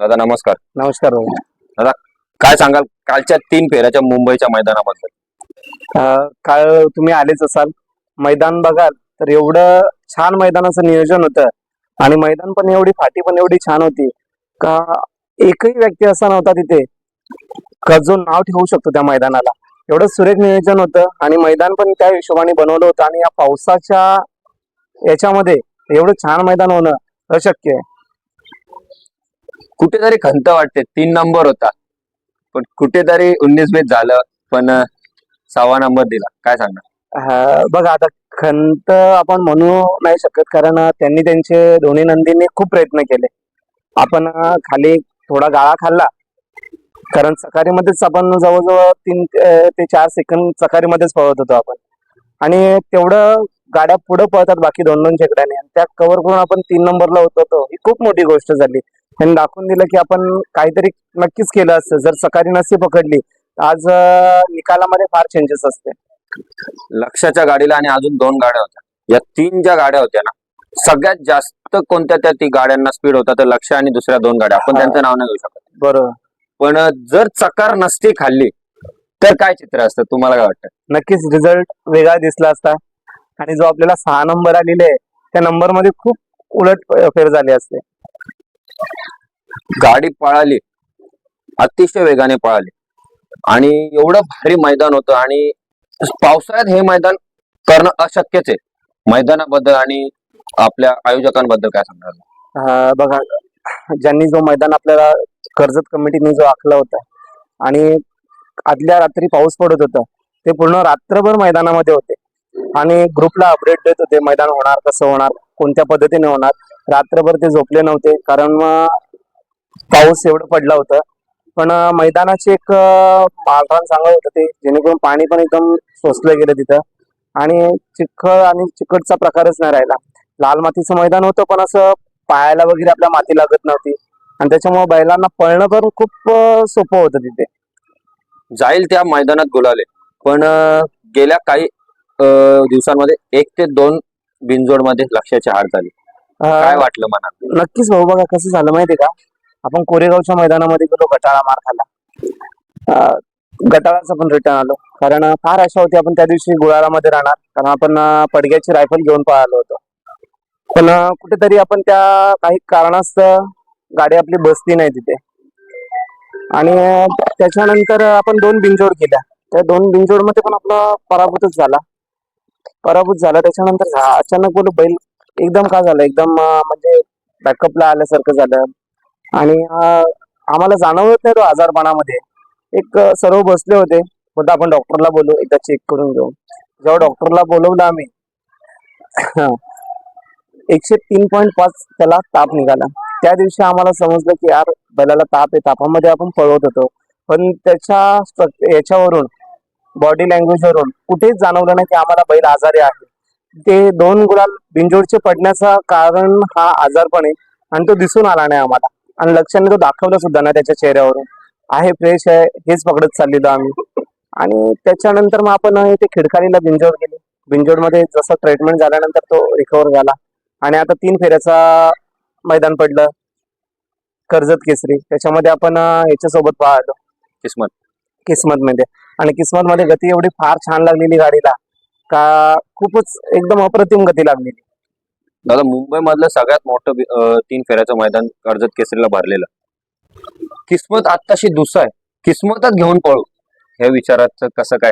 दादा नमस्कार. नमस्कार भाऊ. काय सांगाल? कालच्या तीन फेऱ्याच्या मुंबईच्या मैदानाबद्दल. काल तुम्ही आलेच असाल. मैदान बघाल तर एवढं छान मैदानाचं नियोजन होतं. आणि मैदान पण एवढी फाटी पण एवढी छान होती. का एकही व्यक्ती असा नव्हता तिथे. का जो नाव ठेवू शकतो त्या मैदानाला. एवढं सुरेख नियोजन होतं आणि मैदान पण त्या हिशोबाने बनवलं होतं. आणि या पावसाच्या याच्यामध्ये एवढं छान मैदान होणं अशक्य आहे. कुठेतरी खंत वाटते. तीन नंबर होता. पण कुठेतरी उन्नीस बीस झालं पण सहावा नंबर दिला. काय सांगणार? बघा आता खंत आपण म्हणू नाही शकत कारण त्यांनी त्यांचे दोन्ही नंदींनी खूप प्रयत्न केले. आपण खाली थोडा गाळा खाल्ला. कारण सकाळीमध्येच आपण जवळजवळ तीन ते चार सेकंद सकाळीमध्येच पळत होतो आपण. आणि तेवढं गाड्या पुढे पळतात बाकी दोन दोन शेकड्याने आणि त्या कव्हर करून आपण तीन नंबरला होतो ही खूप मोठी गोष्ट झाली. त्यांनी दाखवून दिलं की आपण काहीतरी नक्कीच केलं असतं. जर सकाळी नसती पकडली आज निकालामध्ये फार चेंजेस असते लक्षाच्या गाडीला आणि अजून दोन गाड्या होत्या. या तीन ज्या गाड्या होत्या ना सगळ्यात जास्त कोणत्या त्या ती गाड्यांना स्पीड होता तर लक्ष आणि दुसऱ्या दोन गाड्या. आपण. त्यांचं नाव नाही घेऊ शकत. बरोबर. पण जर चकार नसती खाल्ली तर काय चित्र असतं? तुम्हाला काय वाटतं? नक्कीच रिझल्ट वेगळा दिसला असता. आणि जो आपल्याला सहा नंबर आलेले आहे त्या नंबरमध्ये खूप उलट फेर झाले असते. गाडी पळाली. अतिशय वेगाने पळाली. आणि एवढं भारी मैदान होतं आणि पावसाळ्यात हे मैदान करणं अशक्यच आहे. मैदानाबद्दल आणि आपल्या आयोजकांबद्दल काय सांगणार? बघा ज्यांनी जो मैदान आपल्याला कर्जत कमिटीने जो आखला होता आणि आदल्या रात्री पाऊस पडत होता ते पूर्ण रात्रभर मैदानामध्ये होते. आणि ग्रुपला अपडेट देत होते मैदान होणार कसं होणार कोणत्या पद्धतीने होणार. रात्रभर ते झोपले नव्हते कारण मग पाऊस एवढं पडला होता. पण मैदानाची एक मालरान सांगत होतं ते जेणेकरून पाणी पण एकदम सोसलं गेलं तिथं. आणि चिखळ आणि चिकटचा प्रकारच नाही राहिला. लाल मातीचं मैदान होतं पण असं पायाला वगैरे आपल्या माती लागत नव्हती. आणि त्याच्यामुळे बैलांना पळणं पण खूप सोपं होतं तिथे. जाईल त्या मैदानात गुलाले. पण गेल्या काही दिवसांमध्ये एक ते दोन बिनजोडमध्ये लक्षाची हार झाली. काय वाटलं मनात? नक्कीच भाऊ बघा कसं झालं माहितीये का? आपण कोरेगावच्या मैदानामध्ये गेलो गटाळा मार खाल्ला. गटाळाचा पण रिटर्न आलो. कारण फार आशा होती आपण त्या दिवशी गुळाळामध्ये राहणार. कारण आपण पडग्याची रायफल घेऊन पळालो होतो. पण कुठेतरी आपण त्या काही कारणास्तव गाडी आपली बसती नाही तिथे. आणि त्याच्यानंतर आपण दोन बिनजोड केल्या. त्या दोन बिनजोडमध्ये पण आपला पराभूतच झाला. पराभूत झाला. त्याच्यानंतर अचानक बोलू बैल एकदम का झालं? एकदम म्हणजे बॅकअपला आल्यासारखं झालं. आणि आम्हाला जाणवत नाही तो आजारपणामध्ये. एक सर्व बसले होते. होता आपण डॉक्टरला बोलू एकदा चेक करून घेऊ. जेव्हा डॉक्टरला बोलवलं आम्ही एकशे तीन पॉईंट पाच त्याला ताप निघाला. त्या दिवशी आम्हाला समजलं की यार बैलाला ताप आहे. तापामध्ये आपण पळवत होतो. पण त्याच्या याच्यावरून बॉडी लँग्वेजवरून कुठेच जाणवलं नाही की आम्हाला बैल आजारी आहे. ते दोन गुलाल बिंजोडचे पडण्याचं कारण हा आजारपण आहे आणि तो दिसून आला नाही आम्हाला. आणि लक्षाने तो दाखवला सुद्धा नाही त्याच्या चेहऱ्यावरून. आहे फ्रेश आहे हेच पकडत चाललेलो आम्ही. आणि त्याच्यानंतर मग आपण इथे खिडकालीला बिंजोड गेलो. बिंजोडमध्ये जसं ट्रीटमेंट झाल्यानंतर तो रिकवर झाला. आणि आता तीन फेऱ्याचा मैदान पडलं. कर्जत केसरी. त्याच्यामध्ये आपण याच्यासोबत पाहतो. किस्मत. किस्मत मध्ये आणि किस्मत मध्ये गती एवढी फार छान लागलेली गाडीला का खूपच एकदम अप्रतिम गती लागलेली. दादा मुंबई मधलं सगळ्यात मोठं अं, तीन फेऱ्याचं मैदान कर्जत केसरीला भरलेलं. किस्मत आत्ताशी दुसरं आहे. किस्मतच घेऊन पळू. हे विचाराचं कसं काय?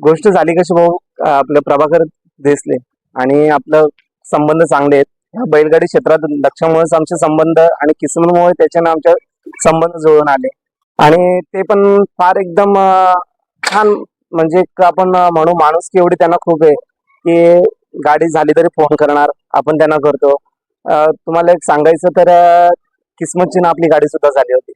गोष्ट झाली कशी भाऊ? अं, आपलं प्रभाकर देसले आणि आपलं संबंध चांगले आहेत. ह्या बैलगाडी क्षेत्रात लक्षामुळेच आमचे संबंध आणि किस्मतमुळे त्याच्यानं आमचे संबंध जुळून आले. आणि ते पण फार एकदम छान. म्हणजे आपण म्हणू माणूस की एवढी त्यांना खूप आहे की गाडी झाली तरी फोन करणार आपण त्यांना करतो. तुम्हाला एक सांगायचं तर किस्मतची ना आपली गाडी सुद्धा झाली होती.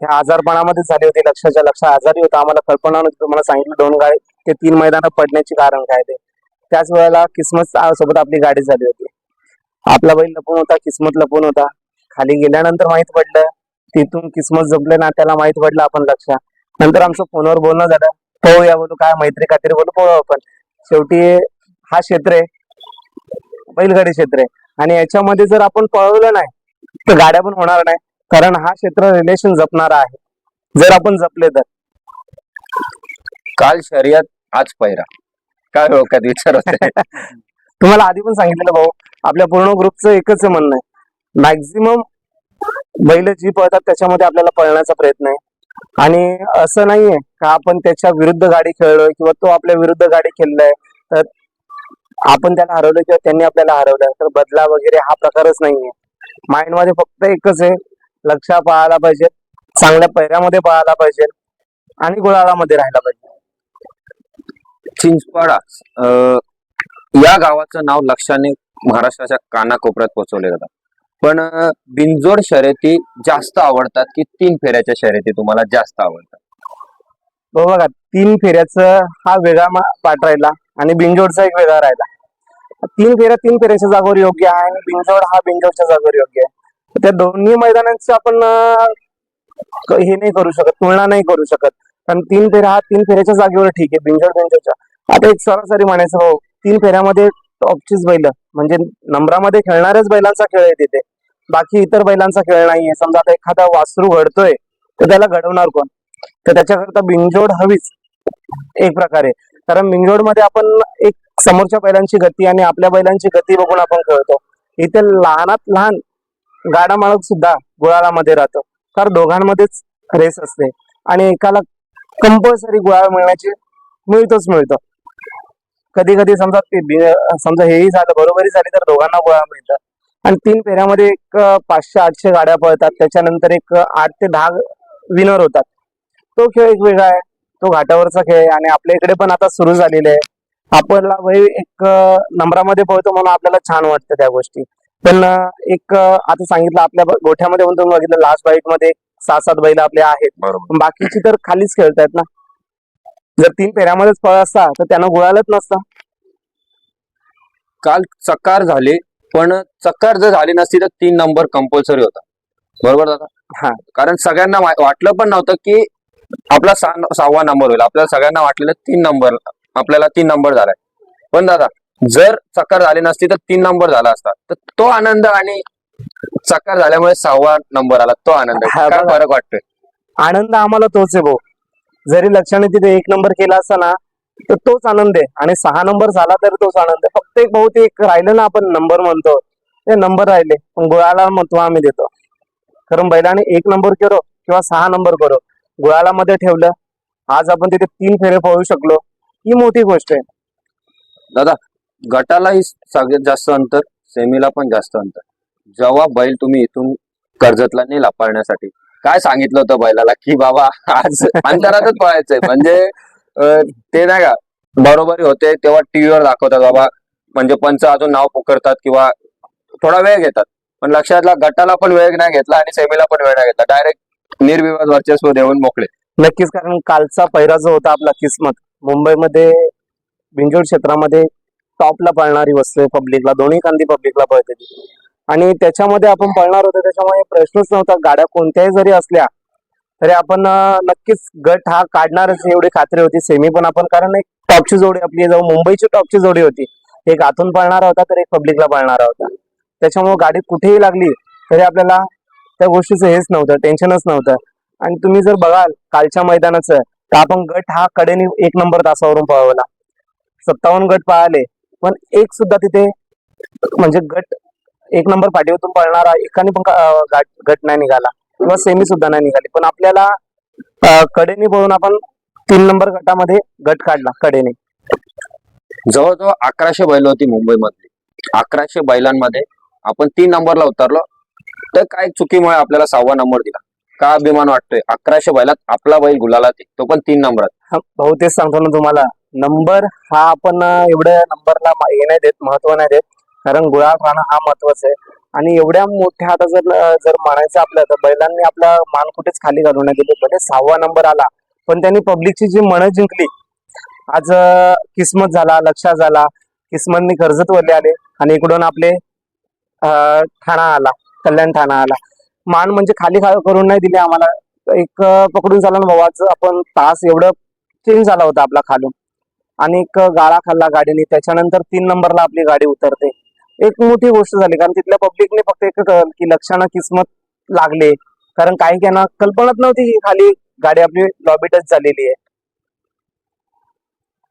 ह्या आजारपणामध्ये झाली होती लक्षाच्या लक्ष आजारी होता. आम्हाला कल्पना नव्हती तुम्हाला सांगितलं दोन गाडी ते तीन मैदानं पडण्याचे कारण काय ते. त्याच वेळेला किस्मत सोबत आपली गाडी झाली होती. आपला बैल लपून होता किस्मत लपून होता. खाली गेल्यानंतर माहीत पडलं तिथून किस्मत जपले ना त्याला माहीत पडलं आपण लक्ष नंतर आमचं फोनवर बोलणं झालं. पळूया बोलू काय मैत्री काहीतरी बोलू पळू आपण. शेवटी हा क्षेत्र आहे बैलगाडी क्षेत्र आहे. आणि याच्यामध्ये जर आपण पळवलं नाही तर गाड्या पण होणार नाही. कारण हा क्षेत्र रिलेशन जपणारा आहे. जर आपण जपले तर. काल शर्यत आज पैरा. काय डोक्यात विचार होते तुम्हाला आधी पण सांगितलेलं भाऊ आपल्या पूर्ण ग्रुपचं एकच म्हणणं आहे. मॅक्झिमम बैल जी पळतात त्याच्यामध्ये आपल्याला पळण्याचा प्रयत्न आहे. आणि असं नाहीये का आपण त्याच्या विरुद्ध गाडी खेळलोय किंवा तो आपल्या विरुद्ध गाडी खेळलाय तर आपण त्याला हरवलं किंवा त्यांनी आपल्याला हरवलं तर बदला वगैरे हा प्रकारच नाहीये. माइंडमध्ये फक्त एकच आहे लक्ष पळायला पाहिजे चांगल्या पैऱ्यामध्ये पळायला पाहिजे आणि गुळाळामध्ये राहायला पाहिजे. चिंचपाडा या गावाचं नाव लक्षाने महाराष्ट्राच्या कानाकोपऱ्यात पोहोचवले जातात पण बिनजोड शर्यती जास्त आवडतात की तीन फेऱ्याच्या शर्यती तुम्हाला जास्त आवडतात? हो बघा तीन फेऱ्याचं हा वेगळा पाठ राहिला आणि बिंजोडचा एक वेगळा राहिला. तीन फेऱ्या तीन फेऱ्याच्या जागेवर योग्य आहे आणि बिंजोड हा बिंजोडच्या जागेवर योग्य आहे. त्या दोन्ही मैदानांची आपण हे नाही करू शकत तुलना नाही करू शकत. कारण तीन फेऱ्या हा तीन फेऱ्याच्या जागेवर ठीक आहे बिंजोड बिंजोडच्या आता एक सरासरी म्हणायचं हो तीन फेऱ्यामध्ये टॉपचीच बैल. म्हणजे नंबरामध्ये खेळणाऱ्याच बैलांचा खेळ आहे तिथे. बाकी इतर बैलांचा खेळ नाहीये. समजा आता एखादा वासरू घडतोय तर त्याला घडवणार कोण? तर त्याच्याकरता बिंजोड हवीच. एक प्रकारे. कारण बिंजोडमध्ये आपण एक समोरच्या बैलांची गती आणि आपल्या बैलांची गती बघून आपण खेळतो. इथे लहानात लहान गाडा मालक सुद्धा गुळाळामध्ये राहतो. तर दोघांमध्येच रेस असते. आणि एकाला कंपल्सरी गुळाळ मिळण्याची मिळतोच मिळतो. कधी कधी समजा समजा हेही झालं बरोबरी झाली तर दोघांना गुळाळ मिळतं. आणि तीन फेऱ्यामध्ये एक पाचशे आठशे गाड्या पळतात. त्याच्यानंतर एक आठ ते दहा विनर होतात. तो खेळ एक वेगळा आहे. तो घाटावरचा खेळ आहे. आणि आपल्या इकडे पण आता सुरू झालेले आहे. आपल्याला वय एक नंबरामध्ये पळतो म्हणून आपल्याला छान वाटतं त्या गोष्टी. पण एक आता सांगितलं आपल्या गोठ्यामध्ये पण तुम्ही बघितलं लास्ट बाईकमध्ये सहा सात बैल आपले आहेत. बाकीची तर खालीच खेळतायत ना. जर तीन फेऱ्यामध्येच पळ असता तर त्यांना गुळालच नसतं. काल चकार झाले पण चकार जर झाली नसती तर तीन नंबर कंपल्सरी होता. बरोबर दादा? हा. कारण सगळ्यांना वाटलं पण नव्हतं की आपला सहा- सहावा नंबर होईल. आपल्याला सगळ्यांना वाटलेलं तीन नंबर आपल्याला तीन नंबर झालाय. पण दादा जर चक्कर झाली नसती तर तीन नंबर झाला असता. तर तो आनंद आणि चक्कर झाल्यामुळे सहावा नंबर आला. तो आनंद. फरक वाटतोय? आनंद आम्हाला तोच आहे भाऊ. जरी लक्षाने तिथे एक नंबर केला असता ना तर तोच आनंद आहे. आणि सहा नंबर झाला तर तोच आनंद आहे. फक्त एक भाऊ एक राहिलं ना आपण नंबर म्हणतो. ते नंबर राहिले. पण गुळाला म्हणतो आम्ही देतो. कारण बैलाने एक नंबर करो किंवा सहा नंबर करो. गुळाला मध्ये ठेवलं. आज आपण तिथे तीन फेरे पळू शकलो. ही मोठी गोष्ट आहे. दादा गटालाही सगळ्यात जास्त अंतर सेमीला पण जास्त अंतर. जेव्हा बैल तुम्ही इथून कर्जतला नेला पाळण्यासाठी काय सांगितलं होतं बैलाला की बाबा आज अंतरातच पळायचंय. म्हणजे ते नाही का बरोबरी होते तेव्हा टीव्हीवर दाखवतात बाबा. म्हणजे पंच अजून नाव पुकारतात किंवा थोडा वेळ घेतात. पण लक्षातला गटाला पण वेळ नाही घेतला आणि सेमीला पण वेळ नाही घेतला. डायरेक्ट निर्विवाद वर्चस्व देऊन मोकळे. नक्कीच कारण कालचा पहिरा जो होता आपला किस्मत मुंबईमध्ये बिंजोड क्षेत्रामध्ये टॉपला पळणारी वस्तू पब्लिकला दोन्ही कांदी पब्लिकला पळते आणि त्याच्यामध्ये आपण पळणार होतो त्याच्यामुळे प्रश्नच नव्हता. गाड्या कोणत्याही जरी असल्या तरी आपण नक्कीच गट हा काढणारच एवढी खात्री होती. सेमी पण आपण कारण एक टॉपची जोडी आपली जाऊ मुंबईची टॉपची जोडी होती. एक आतून पळणारा होता तर एक पब्लिकला पळणारा होता. त्याच्यामुळे गाडी कुठेही लागली तरी आपल्याला त्या गोष्टीचं हेच नव्हतं टेन्शनच नव्हतं. आणि तुम्ही जर बघाल कालच्या मैदानाचं तर आपण गट हा कडेने एक नंबर तासावरून पळवला. सत्तावन्न गट पळाले पण एक सुद्धा तिथे म्हणजे गट एक नंबर पाठीवरून पळणारा एकाने पण गाट- नाही निघाला. किंवा सेमी सुद्धा नाही निघाली. पण आपल्याला कडेने पळून आपण तीन नंबर गटामध्ये गट काढला कडेने. जवळजवळ अकराशे बैल होती मुंबईमधली. अकराशे बैलांमध्ये आपण तीन नंबरला उतरलो. तर काय चुकीमुळे आपल्याला सहावा नंबर दिला. का अभिमान वाटतोय? अकराशे बैलात आपला बैल गुलाला तो पण तीन नंबरात. भाऊ तेच सांगतो ना तुम्हाला नंबर हा आपण एवढ्या नंबरला हे नाही देत महत्त्व नाही देत. कारण गुळाळ राहणं हा महत्त्वाचा आहे. आणि एवढ्या मोठ्या आता जर जर म्हणायचं आपलं तर बैलांनी आपला मान कुठेच खाली घालू नाही. दिले भले सहावा नंबर आला पण त्यांनी पब्लिकची जी मनं जिंकली आज किस्मत झाला लक्षा झाला किस्मतनी कर्जतवरले आले आणि इकडून आपले ठाणा आला कल्याण ठाणा आला. मान म्हणजे खाली खा करून नाही दिले आम्हाला. एक पकडून झाला ना भाऊ आपण तास एवढं चेंज झाला होता आपला खालून. आणि एक गाळा खाल्ला गाडीने त्याच्यानंतर तीन नंबरला आपली गाडी उतरते. एक मोठी गोष्ट झाली. कारण तिथल्या पब्लिकने फक्त एक कळलं की लक्षानं किस्मत लागले. कारण काही त्यांना कल्पनाच नव्हती की खाली गाडी आपली लॉबी टच झालेली आहे.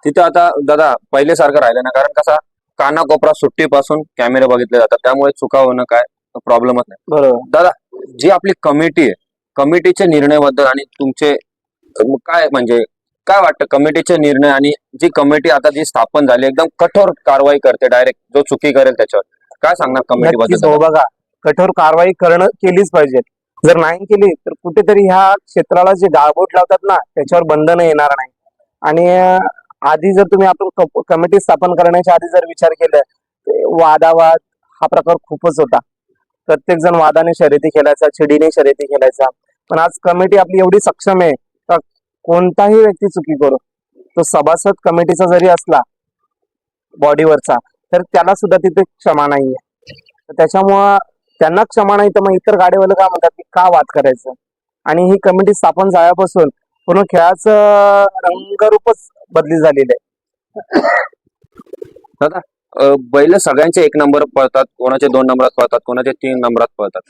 तिथं आता दादा पहिले सारखं राहिलं ना कारण कसा कानाकोपरा सुट्टीपासून कॅमेरे बघितले जातात. त्यामुळे चुका होणं काय प्रॉब्लेमच नाही. बरोबर. जी आपली कमिटी आहे कमिटीच्या निर्णयाबद्दल आणि तुमचे काय म्हणजे काय वाटतं कमिटीचे निर्णय आणि जी कमिटी आता जी स्थापन झाली एकदम कठोर कारवाई करते डायरेक्ट जो चुकी करेल त्याच्यावर. काय सांगणार कमिटी बद्दल? बघा कठोर कारवाई करणं केलीच पाहिजे. जर नाही केली तर कुठेतरी ह्या क्षेत्राला जे गाळबोट लावतात ना त्याच्यावर बंधन येणार नाही. आणि आधी जर तुम्ही आपण कमिटी स्थापन करण्याच्या आधी जर विचार केला वादावाद हा प्रकार खूपच होता. प्रत्येक जण वादाने शर्यती खेळायचा चिडीने शर्यती खेळायचा. पण आज कमिटी आपली एवढी सक्षम आहे कोणताही व्यक्ती चुकी करू तो सभासद कमिटीचा जरी असला बॉडीवरचा तर त्याला सुद्धा तिथे क्षमा नाहीये. तर त्याच्यामुळं त्यांना क्षमा नाही तर मग इतर गाडीवाले काय म्हणतात की का वाद करायचं? आणि ही कमिटी स्थापन झाल्यापासून पूर्ण खेळाचं रंगरूपच बदली झालेलं आहे. दादा बैल सगळ्यांचे एक नंबर पळतात कोणाचे दोन नंबरात पळतात कोणाचे तीन नंबरात पळतात.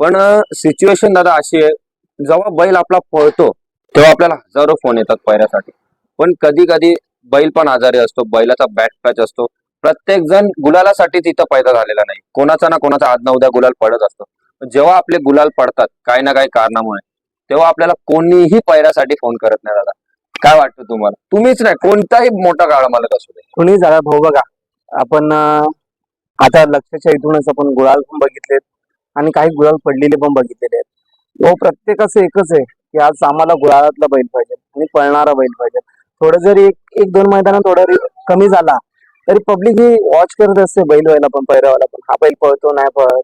पण सिच्युएशन दादा अशी आहे जेव्हा बैल आपला पळतो तेव्हा आपल्याला हजारो फोन येतात पहिऱ्यासाठी पण कधी कधी बैल पण आजारी असतो बैलाचा बॅक पॅच असतो. प्रत्येक जण गुलालासाठी तिथं पैदा झालेला नाही. कोणाचा ना कोणाचा आज ना उद्या गुलाल पडत असतो. जेव्हा आपले गुलाल पडतात काही ना काही कारणामुळे तेव्हा आपल्याला कोणीही पैरासाठी फोन करत नाही दादा. काय वाटतं तुम्हाला? तुम्हीच नाही कोणताही मोठा गाळा मालक असू दे. कुणी झाला भाऊ बघा. आपण आता लक्षाच्या इथूनच आपण गुळाल पण बघितलेत आणि काही गुळाल पडलेले पण बघितलेले आहेत. भाऊ प्रत्येकाचं एकच आहे. की आज आम्हाला गुळाळातला बैल पाहिजे आणि पळणारा बैल पाहिजे. थोडं जरी एक एक दोन मैदानात थोडं कमी झाला तरी पब्लिक ही वॉच करत असते बैल व्हायला पण पैरावाला पण. हा बैल पळतो नाही पळत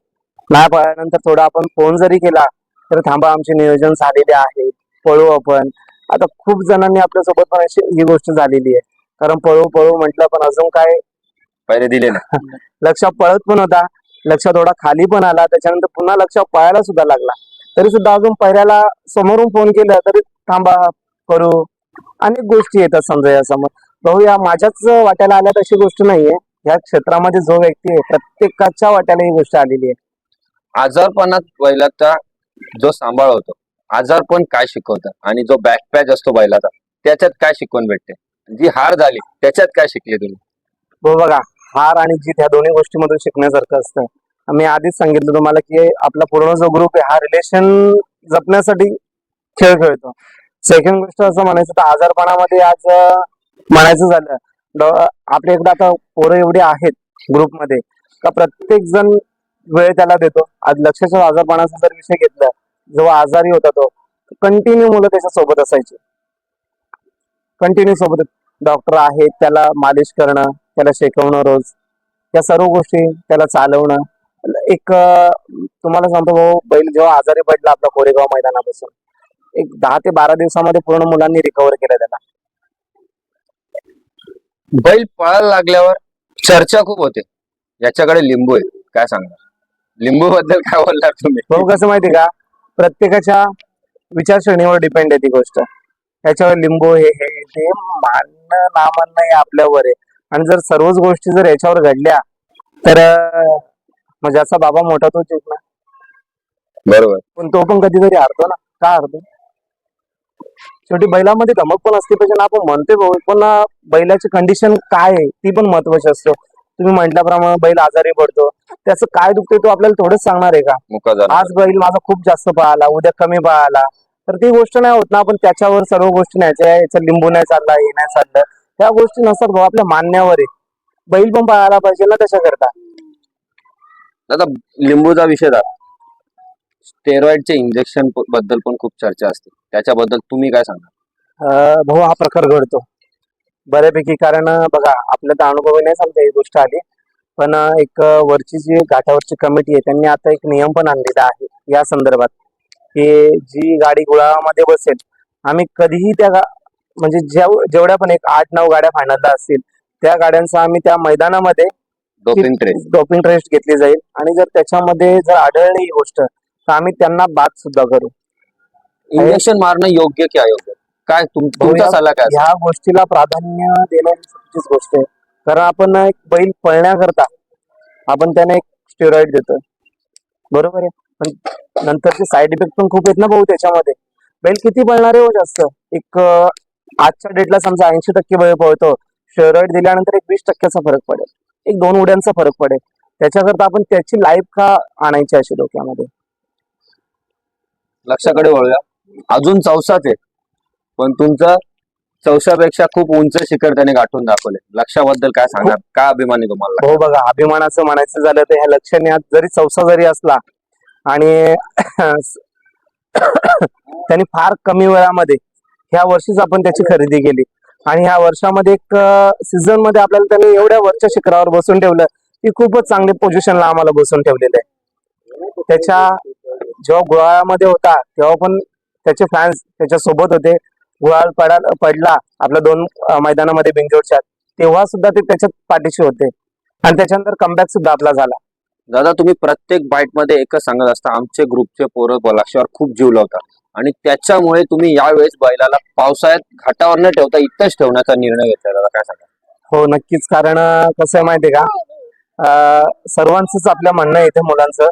नाही पळल्यानंतर थोडा आपण फोन जरी केला तर थांबा आमचे नियोजन झालेले आहे पळू आपण. आता खूप जणांनी आपल्यासोबत पण अशी ही गोष्ट झालेली आहे. कारण पळू पळू म्हटलं पण अजून काय? पहिले दिले नाही लक्ष पळत पण होता लक्ष थोडा खाली पण आला त्याच्यानंतर पुन्हा लक्ष पळायला सुद्धा लागला. तरी सुद्धा अजून पहिल्याला समोरून फोन केला तरी थांबा करू. अनेक गोष्टी येतात समजा या समोर भाऊ या माझ्याच वाट्याला आल्यात अशी गोष्ट नाहीये. या क्षेत्रामध्ये जो व्यक्ती आहे प्रत्येकाच्या वाट्याला ही गोष्ट आलेली आहे. आजारपणात बैलाचा जो सांभाळ होतो आजारपण काय शिकवतं आणि जो बॅकपॅच असतो बैलाचा त्याच्यात काय शिकवण भेटते? जी हार झाली त्याच्यात काय शिकले तुम्ही? बघा हार आणि जीत ह्या दोन्ही गोष्टीमधून शिकण्यासारखं असतं. मी आधीच सांगितलं तुम्हाला की आपला पूर्ण जो ग्रुप आहे हा रिलेशन जपण्यासाठी खेळ खेळतो. सेकंड गोष्ट असं म्हणायचं तर आजारपणामध्ये आज म्हणायचं झालं आपले आपल्या इकडे आता पोरं एवढी आहेत ग्रुपमध्ये का प्रत्येक जण वेळ त्याला देतो. आज लक्षाच्या आजारपणाचा जर विषय घेतला जेव्हा आजारी होता तो कंटिन्यू मुलं त्याच्या सोबत असायची. कंटिन्यू सोबत डॉक्टर आहेत त्याला मालिश करणं त्याला शेकवणं रोज. या सर्व गोष्टी त्याला चालवणं एक तुम्हाला सांगतो भाऊ बैल जेव्हा आजारी पडला आपला कोरेगाव मैदानापासून एक दहा ते बारा दिवसामध्ये पूर्ण मुलांनी रिकवर केलं त्याला. बैल पळायला लागल्यावर चर्चा खूप होते. याच्याकडे लिंबू आहे काय सांगणार? लिंबू बद्दल काय बोलणार तुम्ही? भाऊ कसं माहिती का? प्रत्येकाच्या विचारसरणीवर डिपेंड आहे ती गोष्ट. त्याच्यावर लिंबू हे हे ते मानणं ना मानणं हे आपल्यावर आहे. आणि जर सर्वच गोष्टी जर याच्यावर घडल्या तर मग ज्याचा बाबा मोठा तो जिंकणार बरोबर. पण तो पण कधीतरी हारतो ना. का हारतो? शेवटी बैलामध्ये धमक पण असते पाहिजे ना आपण म्हणते भाऊ पण बैलाची कंडिशन काय आहे ती पण महत्वाची असतो. तुम्ही म्हटल्याप्रमाणे बैल आजारी पडतो. त्याचं काय दुखतंय तो आपल्याला थोडंच सांगणार आहे का? आज बैल माझा खूप जास्त पळाला उद्या कमी पळाला तर ती गोष्ट नाही होत ना आपण त्याच्यावर सर्व गोष्टी न्यायच्या याचं लिंबू नाही चालला हे नाही चाललं. त्या गोष्टी नसतात भाऊ आपल्या मान्यावर आहे. बैल पण पळायला पाहिजे ना तशा दादा आता लिंबूचा विषय झाला. स्टेरॉइडचे इंजेक्शनबद्दल पण खूप चर्चा असते. त्याच्याबद्दल तुम्ही काय सांगा भाऊ हा प्रकार घडतो. बऱ्यापैकी कारण बघा आपल्या तर अनुभव नाही सांगता ही गोष्ट आली. पण एक वरची जी घाटावरची कमिटी आहे त्यांनी आता एक नियम पण आणलेला आहे. या संदर्भात की जी गाडी गुळामध्ये बसेल आम्ही कधीही त्या गा- म्हणजे जेव जेवढ्या पण एक आठ नऊ गाड्या फायनलला असतील त्या गाड्यांचा आम्ही त्या मैदानामध्ये डोपिंग ट्रेस डोपिंग टेस्ट घेतली जाईल. आणि जर त्याच्यामध्ये जर आढळली ही गोष्ट तर आम्ही त्यांना बाद सुद्धा करू. इंजेक्शन मारणं योग्य की अयोग्य? काय तुम- तुमचा सल्ला काय? ह्या गोष्टीला प्राधान्य देणं चुकीचीच गोष्ट आहे. कारण आपण एक बैल पळण्याकरता आपण त्यांना एक स्टेरॉइड देतो बरोबर आहे? पण नंतरचे साईड इफेक्ट पण खूप आहेत ना भाऊ त्याच्यामध्ये. बैल किती पळणार आहे हो जास्त? एक आजच्या डेटला समजा ऐंशी टक्के बैल पळतो. स्टेरॉइड दिल्यानंतर एक वीस टक्क्याचा फरक पडेल. एक दोन उड्यांचा फरक पडेल. त्याच्याकरता आपण त्याची लाईफ का आणायची अशी डोक्यामध्ये? लक्षाकडे वळूया. अजून चौसाच आहे. पण तुमचं चौशापेक्षा खूप उंच शिखर त्याने गाठून दाखवले लक्षाबद्दल काय सांगणार? काय अभिमान आहे तुम्हाला? हो बघा अभिमानाचं म्हणायचं झालं तर ह्या लक्षणे आज जरी चौसा जरी असला आणि त्यांनी फार कमी वेळामध्ये ह्या वर्षीच आपण त्याची खरेदी केली. आणि ह्या वर्षामध्ये एक सीझनमध्ये आपल्याला त्यांनी एवढ्या वरच्या शिखरावर बसून ठेवलं की खूपच चांगले पोझिशनला आम्हाला बसून ठेवलेलं आहे. त्याच्या जेव्हा गुळाळामध्ये होता तेव्हा पण त्याचे फॅन्स त्याच्या सोबत होते. गुळाळ पडा पडला आपल्या दोन मैदानामध्ये बेंगलोरच्या तेव्हा सुद्धा ते त्याच्यात पाठीशी होते. आणि त्याच्यानंतर कमबॅक सुद्धा आपला झाला. दादा तुम्ही प्रत्येक बाईटमध्ये एकच सांगत असता आमचे ग्रुपचे पोरं लक्षावर खूप जीव लावतात. आणि त्याच्यामुळे तुम्ही यावेळेस बैलाला पावसाळ्यात घाटावर न ठेवता इथंच ठेवण्याचा निर्णय घेतलेला काय सांगा हो नक्कीच. कारण कसं आहे माहितीये का? सर्वांचंच आपल्या म्हणणं आहे इथे मुलांचं.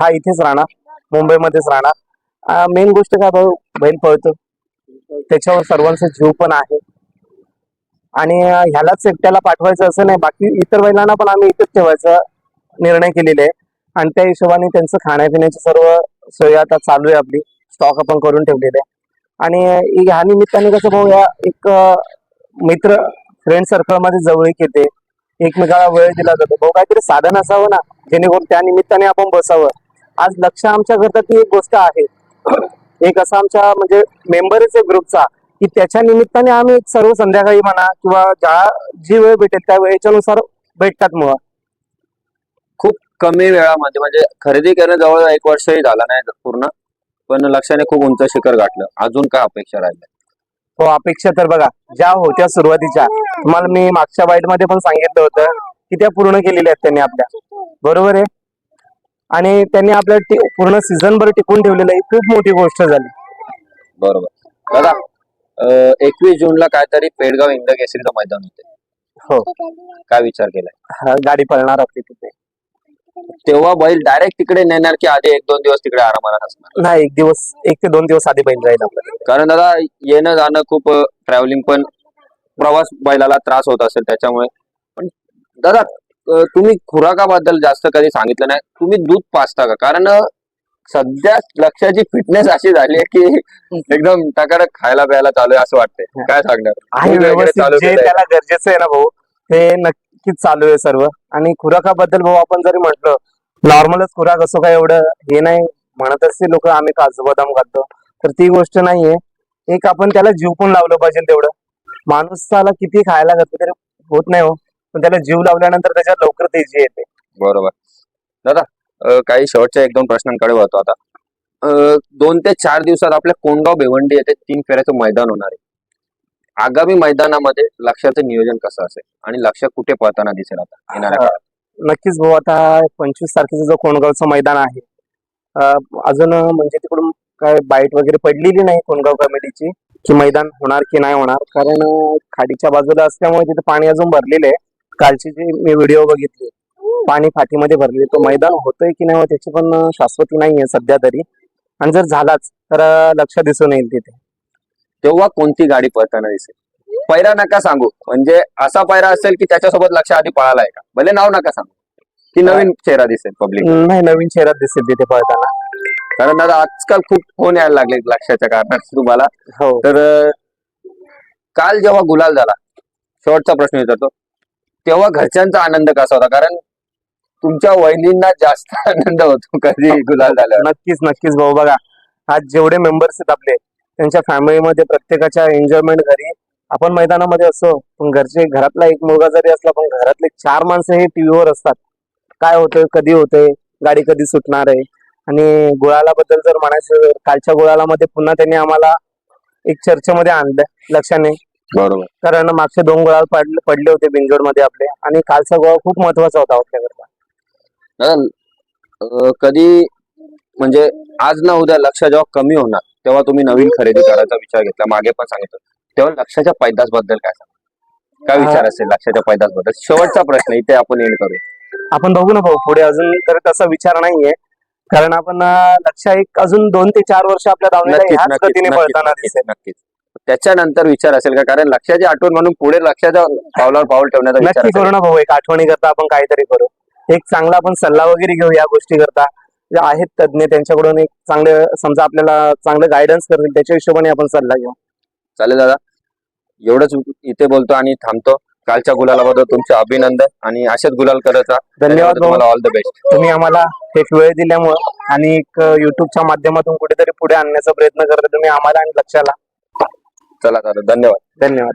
हा इथेच राहणार. मुंबईमध्येच राहणार. मेन गोष्ट काय भाऊ? बैल पळतो. त्याच्यावर सर्वांचा जीव पण आहे. आणि ह्यालाच एकट्याला पाठवायचं असं नाही. बाकी इतर बैलांना पण आम्ही इथेच ठेवायचा निर्णय केलेले आहे. आणि त्या हिशोबाने त्यांचं खाण्यापिण्याची सर्व सोय आता चालू आहे आपली. स्टॉक आपण करून ठेवलेले आहे. आणि ह्या निमित्ताने कसं भाऊ या एक मित्र फ्रेंड सर्कलमध्ये जवळीक येते. एकमेकाला वेळ दिला जातो. भाऊ काहीतरी साधन असावं ना? जेणेकरून त्या निमित्ताने आपण बसावं. आज लक्ष आमच्या करता ती एक गोष्ट आहे. एक असा आमच्या म्हणजे मेंबरच आहे ग्रुपचा की त्याच्या निमित्ताने आम्ही एक सर्व संध्याकाळी म्हणा किंवा ज्या जी वेळ भेटेल त्या वेळेच्या नुसार भेटतात मुळात. खूप कमी वेळामध्ये म्हणजे खरेदी करणं जवळ एक वर्षही झाला नाही पूर्ण पण लक्षाने खूप उंच शिखर गाठलं. अजून काय अपेक्षा राहिल्या? हो अपेक्षा तर बघा ज्या होत्या सुरुवातीच्या तुम्हाला मी मागच्या बाईटमध्ये पण सांगितलं होतं की त्या पूर्ण केलेल्या आहेत त्यांनी आपल्या. बरोबर आहे? आणि त्यांनी आपल्या पूर्ण सीझन भर टिकून ठेवलेलं ही खूप मोठी गोष्ट झाली. बरोबर. दादा एकवीस जूनला काहीतरी पेडगाव इंद केसरीचं मैदान होते. हो. काय विचार केलाय? गाडी पळणार आपली तिथे. तेव्हा बैल डायरेक्ट तिकडे नेणार की आधी एक दोन दिवस तिकडे आरामाला असणार? नाही एक दिवस एक ते दोन दिवस आधी बैल राहील आपल्याला कारण दादा येणं जाणं खूप ट्रॅव्हलिंग पण प्रवास बैलाला त्रास होत असेल त्याच्यामुळे. पण दादा तुम्ही खुराकाबद्दल जास्त कधी सांगितलं नाही. तुम्ही दूध पाचता का? कारण सध्या लक्षाची फिटनेस अशी झाली आहे की एकदम टकाटक खायला प्यायला चालू आहे असं वाटतंय. काय सांगणार. त्याला गरजेचं आहे ना भाऊ ते नक्कीच चालू आहे सर्व. आणि खुराकाबद्दल भाऊ आपण जरी म्हटलं नॉर्मलच खुराक असो काय एवढं हे नाही म्हणत असते लोक आम्ही काजू बदाम खातो तर ती गोष्ट नाहीये. एक आपण त्याला जीव पण लावलं पाहिजे तेवढं. माणूस त्याला किती खायला घातलं तरी होत नाही हो. पण त्याला जीव लावल्यानंतर त्याच्यात लवकर तेजी येते. बरोबर. दादा काही शेवटच्या एक दोन प्रश्नांकडे वळतो आता. दोन ते चार दिवसात आपल्या कोंडगाव भिवंडी येथे तीन फेऱ्याचं मैदान होणार आहे. आगामी मैदानामध्ये लक्षाचं नियोजन कसं असेल? आणि लक्ष कुठे पळताना दिसेल आता येणाऱ्या? नक्कीच भाऊ आता पंचवीस तारखेचं जो कोणगावचं मैदान आहे अं, अजून म्हणजे तिकडून काय बाईट वगैरे पडलेली नाही कोणगाव कमिटीची की मैदान होणार की नाही होणार. कारण अं, खाडीच्या बाजूला असल्यामुळे तिथे पाणी अजून भरलेलं आहे. कालची जी मी व्हिडिओ बघितली पाणी फाटीमध्ये भरले तो मैदान होतोय की नाही होत त्याची पण अं, शाश्वती नाहीये सध्या तरी. आणि जर झालाच तर अं, लक्ष दिसून येईल तिथे. तेव्हा कोणती गाडी पळताना दिसेल? पैरा नका सांगू. म्हणजे असा पैरा असेल की त्याच्यासोबत लक्ष आधी पळाला आहे का? भले नाव नका सांगू. की नवीन चेहरा दिसेल पब्लिक नाही नवीन शहरात दिसेल तिथे पळताना. कारण दादा आजकाल खूप फोन यायला लागले लक्षाच्या कारणाने तुम्हाला. हो. तर काल जेव्हा गुलाल झाला शेवटचा प्रश्न विचारतो तेव्हा घरच्यांचा आनंद कसा होता? कारण तुमच्या वहिनींना जास्त आनंद होतो कधी गुलाल झाल्यावर. नक्कीच नक्कीच भाऊ. बघा आज जेवढे मेंबर्स आहेत आपले त्यांच्या फॅमिलीमध्ये प्रत्येकाच्या एन्जॉयमेंट घरी. आपण मैदानामध्ये असो पण घरचे घरातला एक मुलगा जरी असला पण घरातले चार माणसं हे टीव्हीवर असतात. काय होतंय कधी होतंय गाडी कधी सुटणार आहे? आणि गुळाला बद्दल जर म्हणायचं कालच्या गुळालामध्ये पुन्हा त्यांनी आम्हाला एक चर्चेमध्ये आणलं लक्षाने. बरोबर. कारण मागचे दोन गुळाल पडले पडले होते बिंजोडमध्ये आपले आणि कालचा गोळा खूप महत्त्वाचा होता आपल्याकरता. कधी म्हणजे आज ना उद्या लक्ष जेव्हा कमी होणार तेव्हा तुम्ही नवीन खरेदी करायचा विचार घेतला मागे पण सांगितलं. तेव्हा लक्षाच्या पैदासबद्दल काय सांगा काय विचार असेल लक्षाच्या पैदासबद्दल शेवटचा प्रश्न इथे आपण एंड करू आपण बघू ना भाऊ पुढे अजून तर तसा विचार नाहीये. कारण आपण लक्ष एक अजून दोन ते चार वर्ष आपल्या नक्कीच गतीने पळताना दिसेल त्याच्यानंतर विचार असेल का? कारण लक्षाची आठवण म्हणून पुढे लक्षाच्या पावलावर पाऊल ठेवण्याचा विचार नक्की. करू ना भाऊ एक आठवणी करता आपण काहीतरी करू. एक चांगला आपण सल्ला वगैरे घेऊ या गोष्टी करता आहेत तज्ञ त्यांच्याकडून एक चांगले समजा आपल्याला चांगलं गायडन्स करतील त्याच्या हिशोबाने आपण सल्ला घेऊ. चालेल दादा. एवढंच इथे बोलतो आणि थांबतो. कालच्या गुलालाबद्दल तुमचे अभिनंदन आणि असेच गुलाल करत राहा. धन्यवाद तुम्हाला ऑल द बेस्ट तुम्ही आम्हाला एक वेळ दिल्यामुळं आणि एक युट्यूबच्या माध्यमातून कुठेतरी पुढे आणण्याचा प्रयत्न करता तुम्ही आम्हाला आणि लक्षाला. चला दादा धन्यवाद. धन्यवाद.